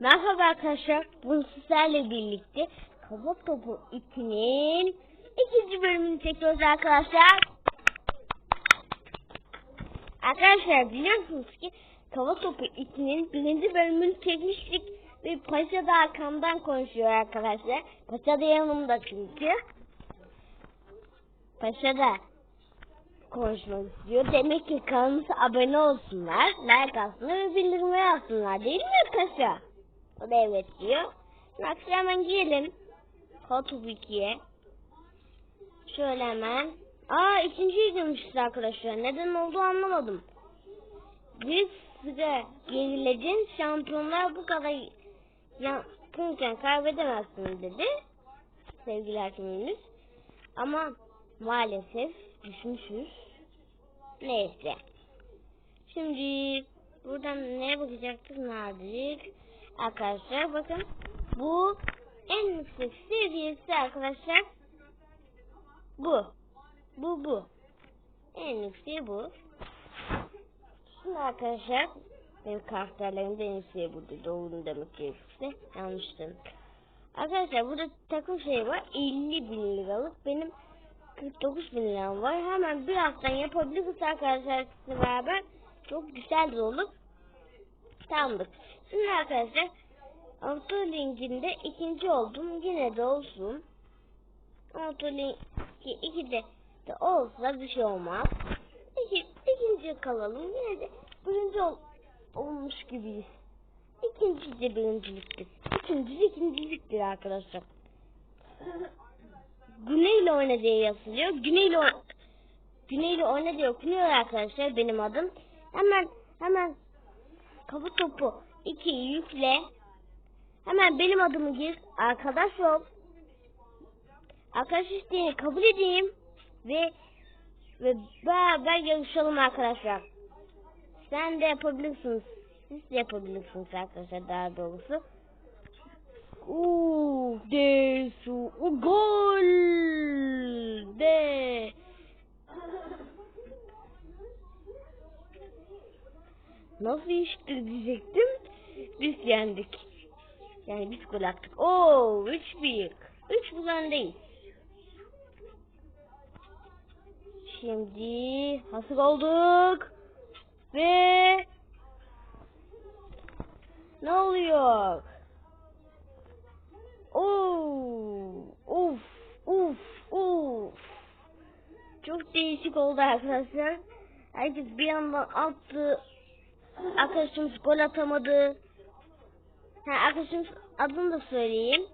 Merhaba arkadaşlar. Bugün sizlerle birlikte Kaba Topu 2'nin ikinci bölümünü çekiyoruz arkadaşlar. Arkadaşlar biliyorsunuz ki Kaba Topu 2'nin birinci bölümünü çekmiştik. Ve Paşa da arkamdan konuşuyor arkadaşlar. Paşa da yanımda çünkü. Paşa da konuşmak istiyor. Demek ki kanalımıza abone olsunlar, like atsınlar ve bildirimi yapsınlar değil mi Paşa? O da evet diyor. Aksi hemen girelim. 2'ye. Şöyle hemen. Aa ikinciye girmişiz arkadaşlar. Neden oldu anlamadım. Bir sıra gerileceksin. Şampiyonlar bu kadar yakınken kaybedemezsin dedi. Sevgili hakemimiz. Ama maalesef düşmüşüz. Neyse. Şimdi buradan neye bakacaktık? Nadir. Arkadaşlar bakın. Bu en yüksek seviyesi arkadaşlar. Bu. Bu bu. En yükseği bu. Şimdi arkadaşlar benim karakterlerim en yükseği burada. Doğru demek gerekirse. Yanlıştım. Arkadaşlar burada takım şey var. 50 bin liralık. Benim 49 bin liram var. Hemen birazdan yapabiliriz arkadaşlar beraber. Çok güzel de olur. Tamamdır. Şimdi arkadaşlar Auto linkinde ikinci oldum. Yine de olsun. Auto link 2'de de olsa bir şey olmaz. İki, ikinci kalalım. Yine de birinci ol, olmuş gibiyiz. İkinci de birinciliktir. De ikinciliktir arkadaşlar. Güneyle oyna diye yazılıyor. Güneyle o- Güneyle oyna diye okunuyor arkadaşlar benim adım. Hemen hemen kapı topu 2'yi yükle. Hemen benim adımı gir. Arkadaş ol. Arkadaş isteğini kabul edeyim. Ve ve beraber yarışalım arkadaşlar. Sen de yapabilirsiniz. Siz de yapabilirsiniz arkadaşlar daha doğrusu. Uuu de su o gol de Nasıl iştir diyecektim. Biz yendik. Yani biz gol attık. Oo 3 büyük. 3 bu öndeyiz. Şimdi hazır olduk. Ve ne oluyor? Oo, uf, uf, uf. Çok değişik oldu arkadaşlar. Herkes bir yandan attı. Arkadaşımız gol atamadı. Ha, arkadaşımız adını da söyleyeyim.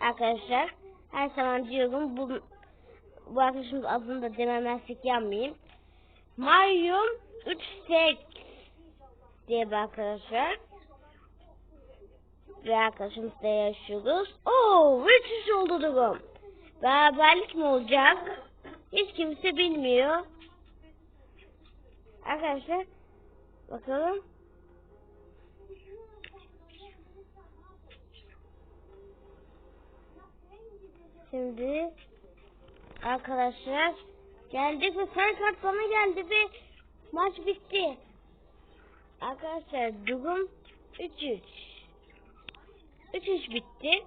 Arkadaşlar her zaman diyorum bu bu arkadaşımız adını da dememezlik yapmayayım. Mario 3 sek diye bir arkadaşlar. Ve arkadaşımızla yaşıyoruz. Oo, 3 oldu durum. Beraberlik mi olacak? Hiç kimse bilmiyor. Arkadaşlar bakalım. Şimdi arkadaşlar geldik ve sarı kart bana geldi ve maç bitti. Arkadaşlar durum 3-3. 3-3 bitti.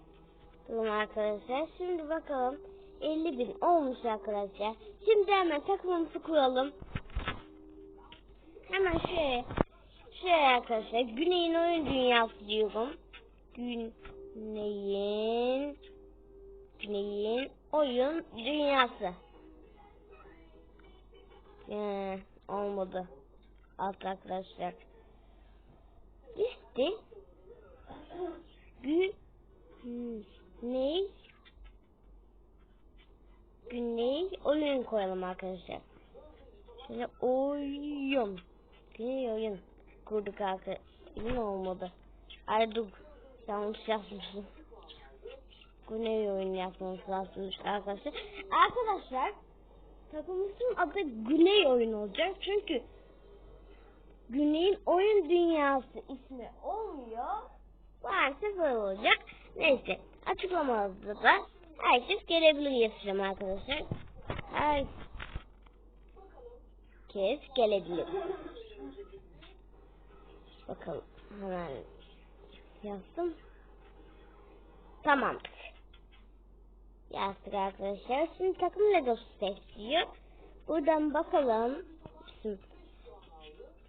Durum arkadaşlar. Şimdi bakalım 50 bin olmuş arkadaşlar. Şimdi hemen takımımızı kuralım. Hemen şuraya şuraya arkadaşlar Güney'in oyun dünyası diyorum. Güney'in Güney'in oyun dünyası. Ee, olmadı. Alt arkadaşlar. İşte Güney Güney oyun koyalım arkadaşlar. Şöyle oyun. Güney oyun kurduk arkadaşlar. Yine olmadı. Dur. Yanlış yazmışım. Güney oyun yapmamız lazımmış arkadaşlar. Arkadaşlar takımımızın adı Güney oyun olacak. Çünkü Güney'in oyun dünyası ismi olmuyor. Maalesef öyle olacak. Neyse açıklamada da herkes gelebilir yazacağım arkadaşlar. Herkes gelebilir. Bakalım hemen Yazdım. Tamamdır. Yazdık arkadaşlar. Şimdi takım legosu seçiyor. Buradan bakalım. Şimdi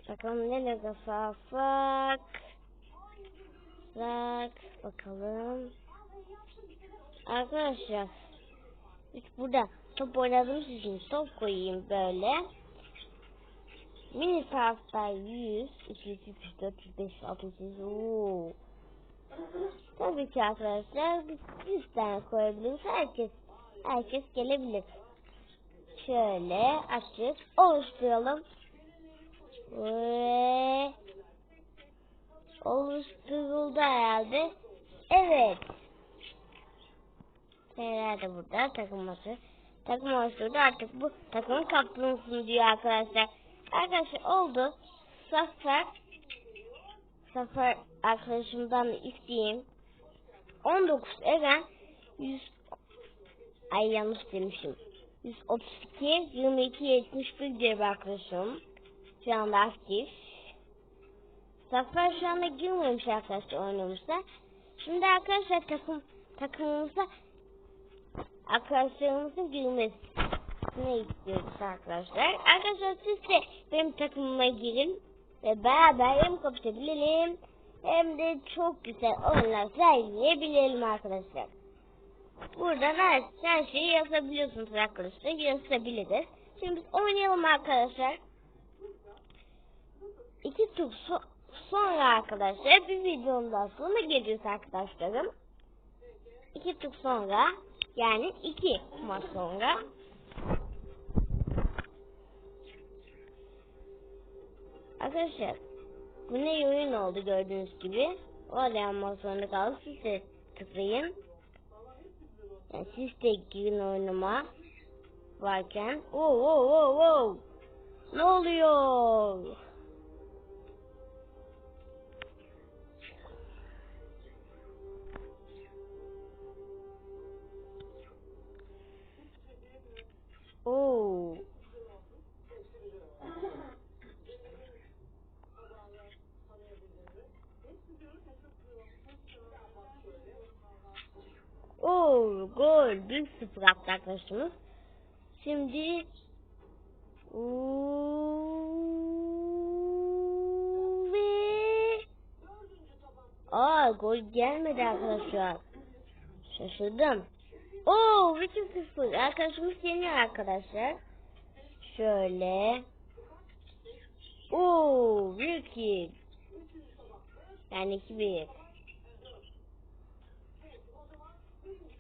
bakalım ne legosu alsak. Bak bakalım. Arkadaşlar hiç burada top oynadığımız için top koyayım böyle. Mini tarafta 100, 200, 300, 400, 500, 600, ooo. Tabii ki arkadaşlar biz 100 tane koyabiliriz. Herkes herkes gelebilir. Şöyle açıp oluşturalım. Ve oluşturuldu herhalde. Evet. Şeyler de burada takılması. Takım oluşturdu artık bu takımın kaptanısın diyor arkadaşlar. Arkadaşlar oldu. Zafer Zafer arkadaşımdan isteyeyim. 19 Eren 100 Ay yanlış demişim. 132 22 71 diye bir arkadaşım. Şu anda aktif. Zafer şu anda girmemiş arkadaşlar oyunumuza. Şimdi arkadaşlar takım takımımıza arkadaşlarımızın girmesini istiyoruz arkadaşlar. Arkadaşlar siz de benim takımıma girin ve beraber hem kapışabilelim hem de çok güzel oyunlar sergileyebilelim arkadaşlar. Buradan her, her şeyi yazabiliyorsunuz arkadaşlar. Yazabiliriz. Şimdi biz oynayalım arkadaşlar. İki tur so sonra arkadaşlar bir videonun daha sonra geliyoruz arkadaşlarım. İki tur sonra yani iki maç sonra Arkadaşlar bu ne oyun oldu gördüğünüz gibi. O alama sonra kaldı. Siz de tıklayın. Yani siz de girin oyunuma varken. Oo oo oo oo. Ne oluyor? 1-0 attı arkadaşımız. Şimdi ve Aa gol gelmedi arkadaşlar. Şaşırdım. Oo 2-0. Arkadaşımız yeniyor arkadaşlar. Şöyle. Oo 1-2. Yani 2-1.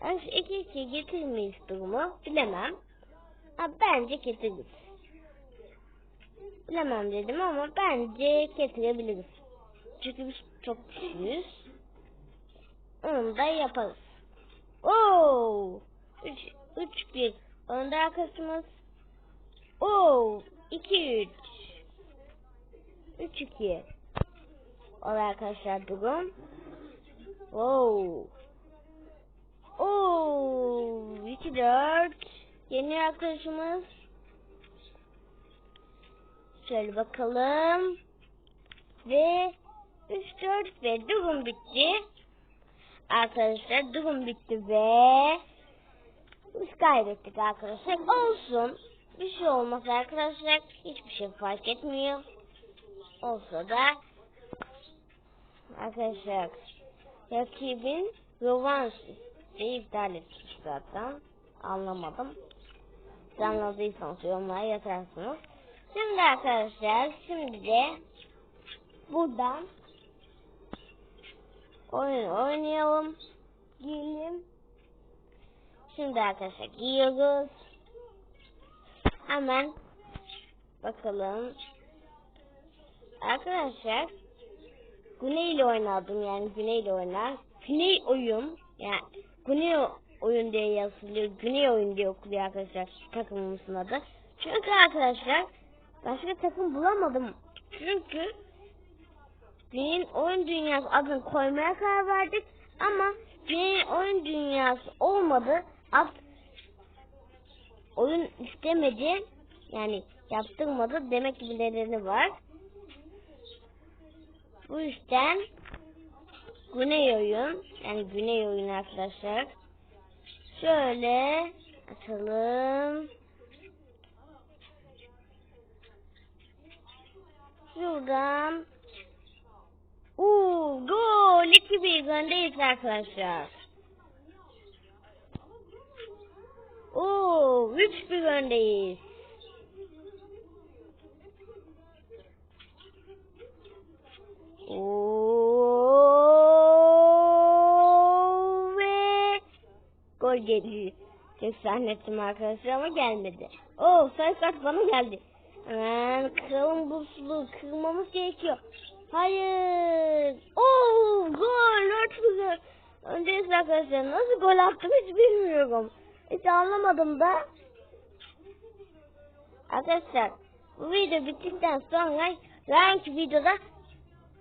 Yani şu iki iki getirmeyiz durumu bilemem. Ha, bence getiririz. Bilemem dedim ama bence getirebiliriz. Çünkü biz çok güçlüyüz. Onu da yaparız. Oo! 3 3 1 önde arkadaşımız. Oo! 2 3 3 2 Olay arkadaşlar durum. Wow. Oo, 2 4 Yeni arkadaşımız. Şöyle bakalım. Ve 3 4 ve durum bitti. Arkadaşlar durum bitti ve biz kaybettik arkadaşlar. Olsun. Bir şey olmaz arkadaşlar. Hiçbir şey fark etmiyor. Olsa da arkadaşlar rakibin rovanş isteği iptal etmiş zaten. Anlamadım. Anladıysanız yorumlara yazarsınız. Şimdi arkadaşlar şimdi de buradan oyun oynayalım. Giyelim. Şimdi arkadaşlar giyiyoruz. Hemen bakalım. Arkadaşlar Güney ile oynadım yani Güney ile oynar. Güney oyun yani Güney oyun diye yazılıyor. Güney oyun diye okuluyor arkadaşlar takımımızın adı. Çünkü arkadaşlar başka takım bulamadım. Çünkü Güney'in oyun dünyası adını koymaya karar verdik. Ama Güney'in oyun dünyası olmadı. Ad oyun istemedi. Yani yaptırmadı. Demek ki bir nedeni var. Bu yüzden Güney oyun. Yani güney oyun arkadaşlar. Şöyle açalım. Şuradan. Uuu gol 2-1 öndeyiz arkadaşlar. Oo 3-1 öndeyiz. Gol geliyor. Çok zannettim arkadaşlar ama gelmedi. Oo sarı kart bana geldi. Hemen kıralım bu sulu kırmamız gerekiyor. Hayır. Oo gol. Gol. Öndeyiz arkadaşlar. Nasıl gol attım hiç bilmiyorum. Hiç anlamadım da. Arkadaşlar bu video bittikten sonra yarınki videoda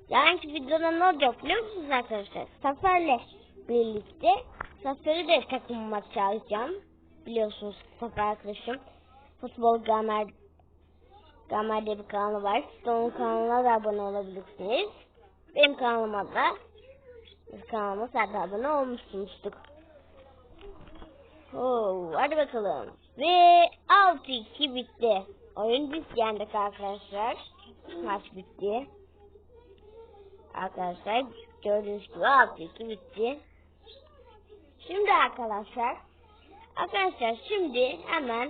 yarınki videoda ne olacak biliyor musunuz arkadaşlar? Zafer'le birlikte Zafer'i de takımıma çağıracağım. Biliyorsunuz Zafer arkadaşım. Futbol Gamer Gamer diye bir kanalı var. Siz onun kanalına da abone olabilirsiniz. Benim kanalıma da kanalıma zaten abone olmuşsunuzdur. Oo, hadi bakalım. Ve 6-2 bitti. Oyun biz yendik arkadaşlar. Maç bitti. Arkadaşlar gördüğünüz gibi 6-2 bitti. Şimdi arkadaşlar Arkadaşlar şimdi hemen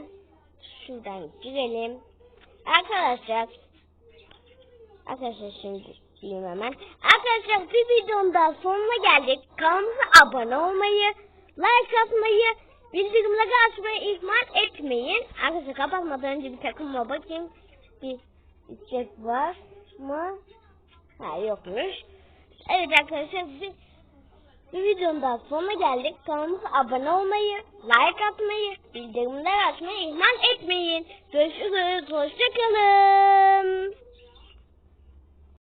şuradan girelim. Arkadaşlar Arkadaşlar şimdi diyeyim hemen. Arkadaşlar bir videonun daha sonuna geldik. Kanalımıza abone olmayı, like atmayı, bildirimleri açmayı ihmal etmeyin. Arkadaşlar kapatmadan önce bir takıma bakayım. Bir içecek var mı? Ha yokmuş. Evet arkadaşlar bir, bir videonun daha sonuna geldik. Kanalımıza abone olmayı, like atmayı, bildirimleri açmayı ihmal etmeyin. Görüşürüz. Hoşçakalın.